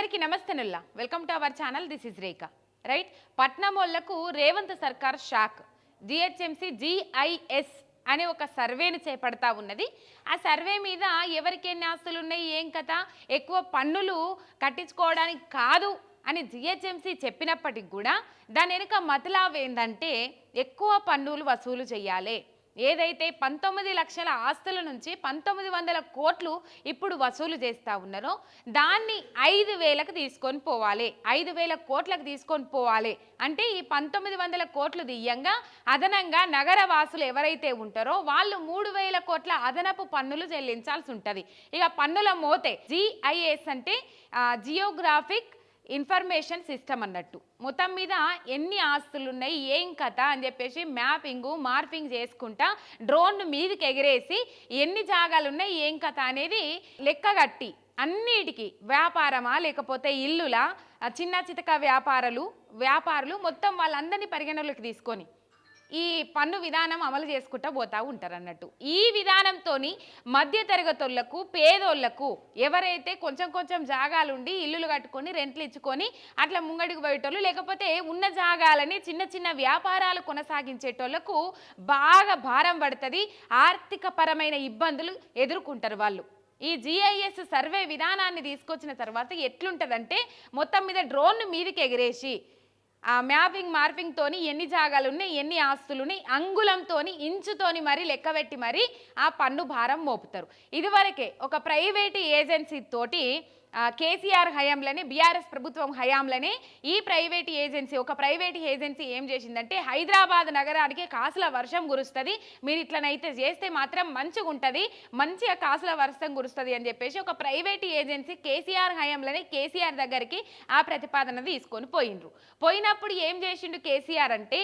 అందరికీ నమస్తేనుల్లా welcome to our channel this is Rekha right పట్నం రేవంత్ సర్కార్ షాక్ జిహెచ్ఎంసి జిఐఎస్ అనే ఒక సర్వేను చేపడతా ఉన్నది. ఆ సర్వే మీద ఎవరికెన్ని ఆస్తులు ఉన్నాయి ఏం కథ? ఎక్కువ పన్నులు కట్టించుకోవడానికి కాదు అని జిహెచ్ఎంసి చెప్పినప్పటికి కూడా దాని వెనుక మతలావేందంటే ఏంటంటే ఎక్కువ పన్నులు వసూలు చేయాలి ఏదైతే పంతొమ్మిది లక్షల ఆస్తుల నుంచి పంతొమ్మిది వందల కోట్లు ఇప్పుడు వసూలు చేస్తూ ఉన్నారో దాన్ని ఐదు వేలకు తీసుకొని పోవాలి. ఐదు వేల కోట్లకు తీసుకొని పోవాలి. అంటే ఈ పంతొమ్మిది వందల కోట్లు దియ్యంగా అదనంగా నగర వాసులు ఎవరైతే ఉంటారో వాళ్ళు మూడు వేల కోట్ల అదనపు పన్నులు చెల్లించాల్సి ఉంటుంది. ఇక పన్నుల మోతే జిఐఎస్ అంటే జియోగ్రాఫిక్ ఇన్ఫర్మేషన్ సిస్టమ్ అన్నట్టు. మొత్తం మీద ఎన్ని ఆస్తులు ఉన్నాయి ఏం కథ అని చెప్పేసి మ్యాపింగ్ మార్పింగ్ చేసుకుంటా డ్రోన్ మీదకి ఎగిరేసి ఎన్ని జాగాలు ఉన్నాయి ఏం కథ అనేది లెక్కగట్టి అన్నిటికీ వ్యాపారమా లేకపోతే ఇల్లులా చిన్న చితక వ్యాపారాలు వ్యాపారులు మొత్తం వాళ్ళందరినీ పరిగణలోకి తీసుకొని ఈ పన్ను విధానం అమలు చేసుకుంటూ పోతా ఉంటారు అన్నట్టు. ఈ విధానంతో మధ్యతరగతులకు పేదోళ్ళకు ఎవరైతే కొంచెం కొంచెం జాగాలుండి ఇల్లులు కట్టుకొని రెంట్లు ఇచ్చుకొని అట్లా ముంగడికి పోయేటోళ్ళు లేకపోతే ఉన్న జాగాలని చిన్న చిన్న వ్యాపారాలు కొనసాగించేటోళ్ళకు బాగా భారం పడుతుంది ఆర్థిక పరమైన ఇబ్బందులు ఎదుర్కొంటారు వాళ్ళు. ఈ జిఐఎస్ సర్వే విధానాన్ని తీసుకొచ్చిన తర్వాత ఎట్లుంటుందంటే మొత్తం మీద డ్రోన్ మీదకి ఎగిరేసి ఆ మ్యాపింగ్ మార్పింగ్తోని ఎన్ని జాగాలు ఉన్నాయి ఎన్ని ఆస్తులుని అంగుళంతో అంగుళంతోని ఇంచుతోని మరి లెక్కబెట్టి మరి ఆ పన్ను భారం మోపుతారు. ఇదివరకే ఒక ప్రైవేట్ ఏజెన్సీ తోటి కేసీఆర్ హయాంలోనే బీఆర్ఎస్ ప్రభుత్వం హయాంలోనే ఈ ప్రైవేట్ ఏజెన్సీ ఒక ప్రైవేట్ ఏజెన్సీ ఏం చేసిందంటే హైదరాబాద్ నగరానికి కాసుల వర్షం కురుస్తుంది. మీరు ఇట్లనైతే చేస్తే మాత్రం మంచిగా ఉంటుంది మంచిగా కాసుల వర్షం కురుస్తుంది అని చెప్పేసి ఒక ప్రైవేట్ ఏజెన్సీ కేసీఆర్ హయాంలోనే కేసీఆర్ దగ్గరికి ఆ ప్రతిపాదన తీసుకొని పోయిండ్రు. పోయినప్పుడు ఏం చేసిండు కేసీఆర్ అంటే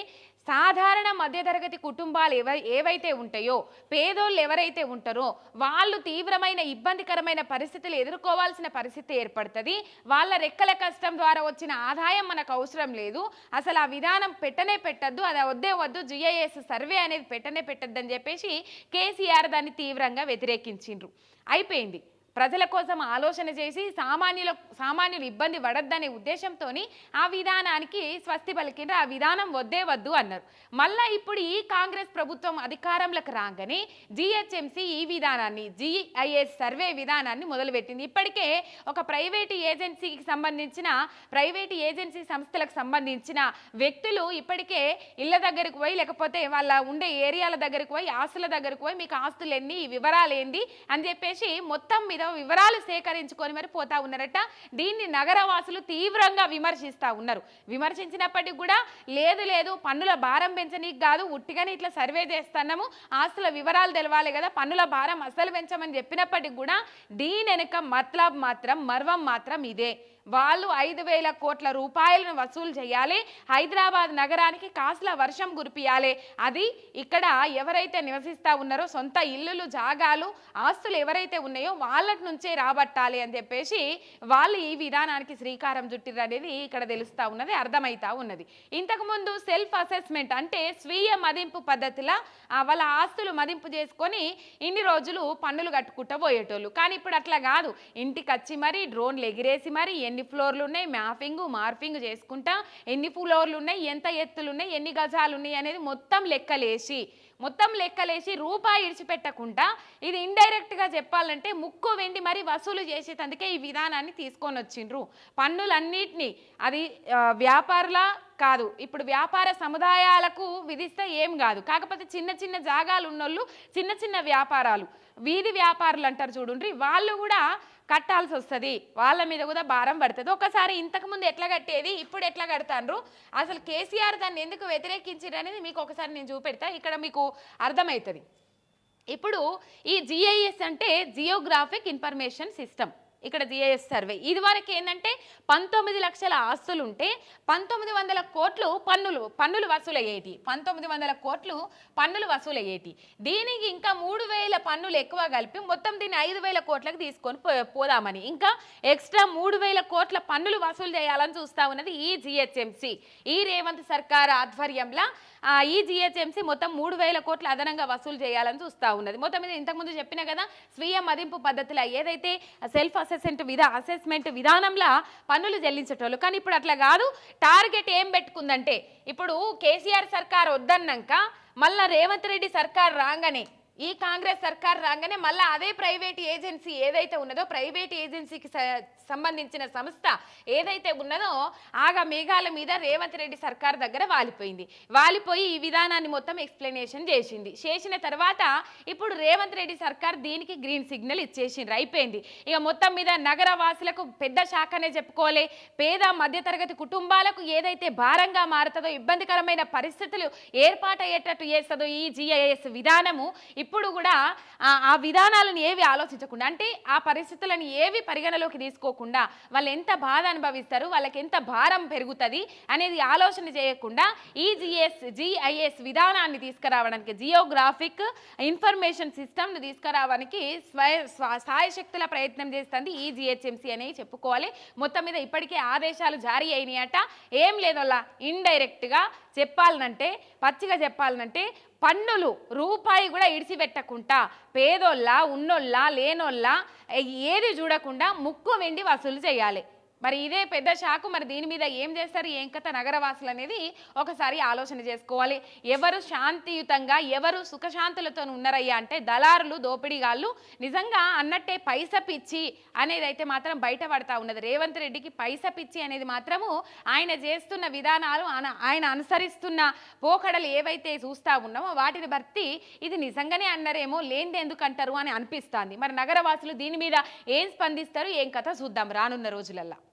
సాధారణ మధ్యతరగతి కుటుంబాలు ఎవ ఏవైతే ఉంటాయో పేదోళ్ళు ఎవరైతే ఉంటారో వాళ్ళు తీవ్రమైన ఇబ్బందికరమైన పరిస్థితులు ఎదుర్కోవాల్సిన పరిస్థితి ఏర్పడుతుంది. వాళ్ళ రెక్కల కష్టం ద్వారా వచ్చిన ఆదాయం మనకు అవసరం లేదు. అసలు ఆ విధానం పెట్టనే పెట్టద్దు అది వద్దే వద్దు జిఐఎస్ సర్వే అనేది పెట్టనే పెట్టద్దు అని చెప్పేసి కేసీఆర్ దాన్ని తీవ్రంగా వ్యతిరేకించిండ్రు. అయిపోయింది. ప్రజల కోసం ఆలోచన చేసి సామాన్యుల సామాన్యులు ఇబ్బంది పడద్దనే ఉద్దేశంతో ఆ విధానానికి స్వస్తి పలికిండ్రు. ఆ విధానం వద్దే వద్దు అన్నారు. మళ్ళా ఇప్పుడు ఈ కాంగ్రెస్ ప్రభుత్వం అధికారంలోకి రాగానే జిహెచ్ఎంసి ఈ విధానాన్ని జిఐఎస్ సర్వే విధానాన్ని మొదలుపెట్టింది. ఇప్పటికే ఒక ప్రైవేటు ఏజెన్సీకి సంబంధించిన ప్రైవేటు ఏజెన్సీ సంస్థలకు సంబంధించిన వ్యక్తులు ఇప్పటికే ఇళ్ళ దగ్గరకు పోయి లేకపోతే వాళ్ళ ఉండే ఏరియాల దగ్గరకు పోయి ఆస్తుల దగ్గరకు పోయి మీకు ఆస్తులు ఎన్ని వివరాలు ఏంది అని చెప్పేసి మొత్తం మీద వివరాలు సేకరించుకొని మరి పోతా ఉన్నారట. దీన్ని నగరవాసులు తీవ్రంగా విమర్శిస్తూ ఉన్నారు. విమర్శించినప్పటికీ కూడా లేదు లేదు పన్నుల భారం పెంచనీకి కాదు ఉట్టిగానే ఇట్లా సర్వే చేస్తున్నాము. ఆస్తుల వివరాలు తెలవాలి కదా పన్నుల భారం అసలు పెంచమని చెప్పినప్పటికి కూడా దీని వెనుక మతలబ్ మాత్రం మర్వం మాత్రం ఇదే. వాళ్ళు ఐదు వేల కోట్ల రూపాయలను వసూలు చేయాలి. హైదరాబాద్ నగరానికి కాసుల వర్షం కురిపియాలి. అది ఇక్కడ ఎవరైతే నివసిస్తూ ఉన్నారో సొంత ఇల్లులు జాగాలు ఆస్తులు ఎవరైతే ఉన్నాయో వాళ్ళ నుంచే రాబట్టాలి అని చెప్పేసి వాళ్ళు ఈ విధానానికి శ్రీకారం చుట్టిర్రు అనేది ఇక్కడ తెలుస్తూ ఉన్నది అర్థమవుతా ఉన్నది. ఇంతకుముందు సెల్ఫ్ అసెస్మెంట్ అంటే స్వీయ మదింపు పద్ధతిలో వాళ్ళ ఆస్తులు మదింపు చేసుకొని ఇన్ని రోజులు పన్నులు కట్టుకుంటూ పోయేటోళ్ళు. కానీ ఇప్పుడు అట్లా కాదు. ఇంటికి వచ్చి మరి డ్రోన్లు ఎగిరేసి మరి ఎన్ని ఫ్లోర్లు ఉన్నాయి మ్యాపింగ్ మార్పింగ్ చేసుకుంటా ఎన్ని ఫ్లోర్లు ఉన్నాయి ఎంత ఎత్తులు ఉన్నాయి ఎన్ని గజాలు ఉన్నాయి అనేది మొత్తం లెక్కలేసి మొత్తం లెక్కలేసి రూపాయి ఇడిచిపెట్టకుండా ఇది ఇండైరెక్ట్గా చెప్పాలంటే ముక్కు వెండి మరి వసూలు చేసేటందుకే ఈ విధానాన్ని తీసుకొని వచ్చిండ్రు. పన్నులన్నిటినీ అది వ్యాపారుల కాదు ఇప్పుడు వ్యాపార సముదాయాలకు విధిస్తే ఏం కాదు. కాకపోతే చిన్న చిన్న జాగాలు ఉన్నోళ్ళు చిన్న చిన్న వ్యాపారాలు వీధి వ్యాపారులు అంటారు చూడండి వాళ్ళు కూడా కట్టాల్సి వస్తుంది వాళ్ళ మీద కూడా భారం పడుతుంది. ఒకసారి ఇంతకుముందు ఎట్లా కట్టేది ఇప్పుడు ఎట్లా కడతాండ్రు? అసలు కేసీఆర్ దాన్ని ఎందుకు వ్యతిరేకించారు అనేది మీకు ఒకసారి నేను చూపెడతా. ఇక్కడ మీకు అర్థమవుతుంది ఇప్పుడు ఈ జిఐఎస్ అంటే జియోగ్రాఫిక్ ఇన్ఫర్మేషన్ సిస్టమ్. ఇక్కడ జిఐఎస్ సర్వే ఇది వరకు ఏంటంటే పంతొమ్మిది లక్షల ఆస్తులు ఉంటే పంతొమ్మిది వందల కోట్లు పన్నులు పన్నులు వసూలయ్యేటి. పంతొమ్మిది వందల కోట్లు పన్నులు వసూలయ్యేటి. దీనికి ఇంకా మూడు వేల పన్నులు ఎక్కువ కలిపి మొత్తం దీన్ని ఐదు వేల కోట్లకు తీసుకొని పో పోదామని. ఇంకా ఎక్స్ట్రా మూడు వేల కోట్ల పన్నులు వసూలు చేయాలని చూస్తా ఉన్నది ఈ జిహెచ్ఎంసి ఈ రేవంత్ సర్కార్ ఆధ్వర్యంలో ఈ జిహెచ్ఎంసీ మొత్తం మూడు వేల కోట్ల అదనంగా వసూలు చేయాలని చూస్తూ ఉన్నది. మొత్తం మీద ఇంతకుముందు చెప్పిన కదా స్వీయ మదింపు పద్ధతిలో ఏదైతే సెల్ఫ్ అసెస్మెంట్ విధా అసెస్మెంట్ విధానంలో పన్నులు చెల్లించేటోళ్ళు. కానీ ఇప్పుడు అట్లా కాదు టార్గెట్ ఏం పెట్టుకుందంటే ఇప్పుడు కేసీఆర్ సర్కార్ వద్దన్నాక మళ్ళా రేవంత్ రెడ్డి సర్కార్ రాగానే ఈ కాంగ్రెస్ సర్కార్ రాగానే మళ్ళీ అదే ప్రైవేట్ ఏజెన్సీ ఏదైతే ఉన్నదో ప్రైవేట్ ఏజెన్సీకి సంబంధించిన సంస్థ ఏదైతే ఉన్నదో ఆగా మేఘాల మీద రేవంత్ రెడ్డి సర్కార్ దగ్గర వాలిపోయింది. వాలిపోయి ఈ విధానాన్ని మొత్తం ఎక్స్ప్లెనేషన్ చేసింది. చేసిన తర్వాత ఇప్పుడు రేవంత్ రెడ్డి సర్కార్ దీనికి గ్రీన్ సిగ్నల్ ఇచ్చేసిండ్రు. అయిపోయింది. ఇక మొత్తం మీద నగర వాసులకు పెద్ద శాఖనే చెప్పుకోలే పేద మధ్యతరగతి కుటుంబాలకు ఏదైతే భారంగా మారుతుందో ఇబ్బందికరమైన పరిస్థితులు ఏర్పాటయ్యేటట్టు చేస్తుందో ఈ జిఐఎస్ విధానము ఇప్పుడు కూడా ఆ- విధానాలను ఏవి ఆలోచించకుండా అంటే ఆ పరిస్థితులను ఏవి పరిగణలోకి తీసుకోకుండా వాళ్ళు ఎంత బాధ అనుభవిస్తారు వాళ్ళకి ఎంత భారం పెరుగుతుంది అనేది ఆలోచన చేయకుండా ఈ జిఎస్ జిఐఎస్ విధానాన్ని తీసుకురావడానికి జియోగ్రాఫిక్ ఇన్ఫర్మేషన్ సిస్టమ్ను తీసుకురావడానికి స్వయ స్వ- సాయశక్తుల ప్రయత్నం చేస్తుంది ఈ జిహెచ్ఎంసీ అనేది చెప్పుకోవాలి. మొత్తం మీద ఇప్పటికే ఆదేశాలు జారీ అయినాయట. ఏం లేదోలా ఇండైరెక్ట్గా చెప్పాలనంటే పచ్చిగా చెప్పాలనంటే పన్నులు రూపాయి కూడా ఇడిచిపెట్టకుండా పేదోళ్ళ ఉన్నోళ్ళ లేనోళ్ళ ఏది చూడకుండా ముక్కు వెండి వసూలు చేయాలి. మరి ఇదే పెద్ద షాకు మరి దీని మీద ఏం చేస్తారు? ఏం కథ? నగరవాసులు అనేది ఒకసారి ఆలోచన చేసుకోవాలి. ఎవరు శాంతియుతంగా ఎవరు సుఖశాంతులతో ఉన్నారయ్యా అంటే దళారులు దోపిడీగాళ్ళు నిజంగా అన్నట్టే పైస పిచ్చి అనేది అయితే మాత్రం బయటపడతా ఉన్నది. రేవంత్ రెడ్డికి పైస పిచ్చి అనేది మాత్రము ఆయన చేస్తున్న విధానాలు ఆయన- ఆయన అనుసరిస్తున్న పోకడలు ఏవైతే చూస్తా ఉన్నామో వాటిని బట్టి ఇది నిజంగానే అన్నారేమో లేనిది ఎందుకంటారు అని అనిపిస్తుంది. మరి నగరవాసులు దీని మీద ఏం స్పందిస్తారు? ఏం కథ చూద్దాం రానున్న రోజులల్లో.